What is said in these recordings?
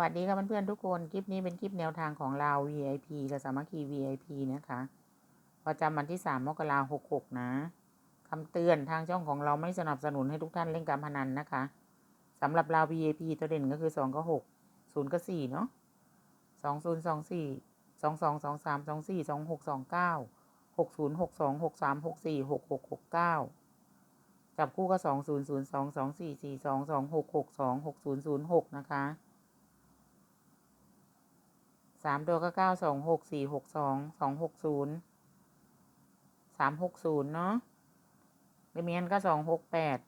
วัสดีค่ะเพื่อนๆทุกคน คลิปนี้เป็นคลิปแนวทางของเรา VIP กับสามัคคี VIP นะคะประจำวันที่ 3 มกราคม66นะคำเตือนทางช่องของเราไม่สนับสนุนให้ทุกท่านเล่นการพนันนะคะสำหรับเรา VIP ตัวเด่นก็คือ2ก็6 0ก็4เนาะ2 0 2 4 2 2 2 3 2 4 2 6 2 9 6 0 6 2 6 3 6 4 6 6 6 9 จับคู่ก็2 0 0 2 2 4 4 2 2 6 6 2 6 0 0 6 นะคะ สามตัวก็เก้าสองหกสี่หกสองสองหกศูนย์สามหกศูนย์เนาะเดเมียนก็สองหกแปด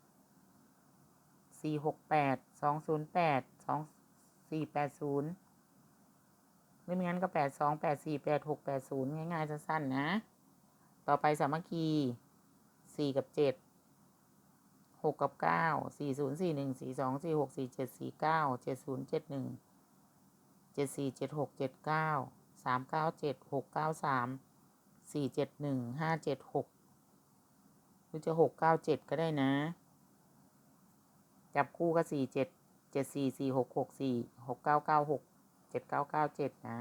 สี่หกแปดสองศูนย์แปดสองสี่แปดศูนย์เดเมียนก็แปดสองแปดสี่แปดหกแปดศูนย์ง่ายๆสั้นๆนะ ต่อไปสามัคคีสี่กับเจ็ดหกกับเก้าสี่ศูนย์สี่หนึ่งสี่สองสี่หกสี่เจ็ดสี่เก้าเจ็ดศูนย์เจ็ดหนึ่ง เจ็ดสี่เจ็ดหกเจ็ดเก้าสามเก้าเจ็ดหกเก้าสามสี่เจ็ดหนึ่งห้าเจ็ดหกหรือจะหกเก้าเจ็ดก็ได้นะ จับคู่ก็สี่เจ็ดเจ็ดสี่สี่หกหกสี่หกเก้าเก้าหกเจ็ดเก้าเก้าเจ็ดนะ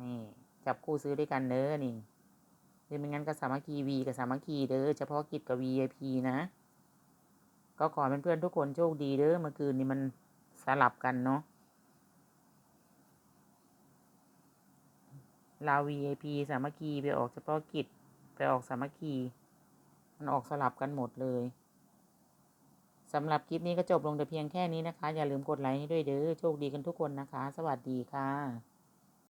นี่ จับคู่ซื้อด้วยกันเด้อนี่หรือไม่งั้นก็สามัคคีวีกับสามัคคีเด้อเฉพาะกิจกับ VIP นะ ก็ขอเพื่อนๆทุกคนโชคดีเด้อเมื่อคืนนี้มันสลับกันเนาะ ลาว VIP สามัคคีไปออกเฉพาะกิจ ไปออกสามัคคี มันออกสลับกันหมดเลยสำหรับคลิปนี้ก็จบลงแต่เพียงแค่นี้นะคะ อย่าลืมกดไลค์ให้ด้วยเด้อ โชคดีกันทุกคนนะคะ สวัสดีค่ะ